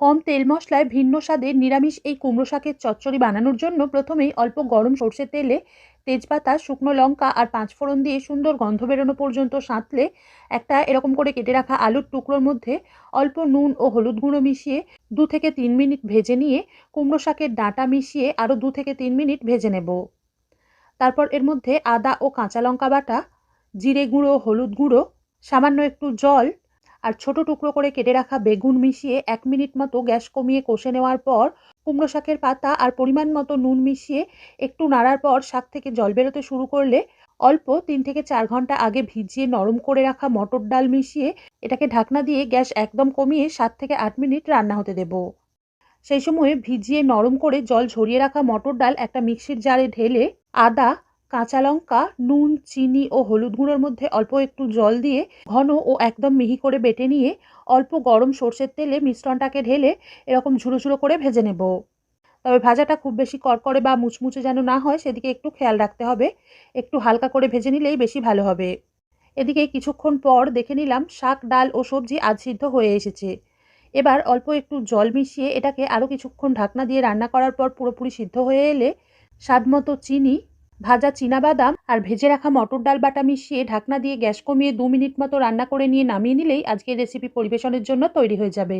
কম তেল মশলায় ভিন্ন স্বাদের নিরামিষ এই কুমড়ো শাকের চচ্চড়ি বানানোর জন্য প্রথমেই অল্প গরম সর্ষের তেলে তেজপাতা, শুকনো লঙ্কা আর পাঁচফোড়ন দিয়ে সুন্দর গন্ধ বেরোনো পর্যন্ত সাঁতলে একটা এরকম করে কেটে রাখা আলুর টুকরোর মধ্যে অল্প নুন ও হলুদ গুঁড়ো মিশিয়ে দু থেকে তিন মিনিট ভেজে নিয়ে কুমড়ো শাকের ডাঁটা মিশিয়ে আরও দু থেকে তিন মিনিট ভেজে নেব। তারপর এর মধ্যে আদা ও কাঁচা লঙ্কা বাটা, জিরে গুঁড়ো, হলুদ গুঁড়ো, সামান্য একটু জল আর ছোট টুকরো করে কেটে রাখা বেগুন মিশিয়ে এক মিনিট মতো গ্যাস কমিয়ে কষে নেওয়ার পর কুমড়ো শাকের পাতা আর পরিমাণ মতো নুন মিশিয়ে একটু নাড়ার পর শাক থেকে জল বেরোতে শুরু করলে অল্প তিন থেকে চার ঘণ্টা আগে ভিজিয়ে নরম করে রাখা মটর ডাল মিশিয়ে এটাকে ঢাকনা দিয়ে গ্যাস একদম কমিয়ে সাত থেকে আট মিনিট রান্না হতে দেব। সেই সময়ে ভিজিয়ে নরম করে জল ঝরিয়ে রাখা মটর ডাল একটা মিক্সির জারে ঢেলে আদা কাঁচা লঙ্কা, নুন, চিনি ও হলুদ গুঁড়োর মধ্যে অল্প একটু জল দিয়ে ঘন ও একদম মিহি করে বেটে নিয়ে অল্প গরম সর্ষের তেলে মিশ্রণটাকে ঢেলে এরকম ঝুড়ো ঝুড়ো করে ভেজে নেব। তবে ভাজাটা খুব বেশি কড়কড়ে বা মুচমুচে যেন না হয়, সেদিকে একটু খেয়াল রাখতে হবে। একটু হালকা করে ভেজে নিলেই বেশি ভালো হবে। এদিকে কিছুক্ষণ পর দেখে নিলাম শাক, ডাল ও সবজি আজ সিদ্ধ হয়ে এসেছে। এবার অল্প একটু জল মিশিয়ে এটাকে আরও কিছুক্ষণ ঢাকনা দিয়ে রান্না করার পর পুরোপুরি সিদ্ধ হয়ে এলে স্বাদমতো চিনি ভাজা বাদাম আর ভেজে রাখা মটর ডাল বাটা মিশিয়ে ঢাকনা দিয়ে গ্যাস কমিয়ে দু মিনিট মতো রান্না করে নিয়ে নামিয়ে নিলেই আজকের রেসিপি পরিবেশনের জন্য তৈরি হয়ে যাবে।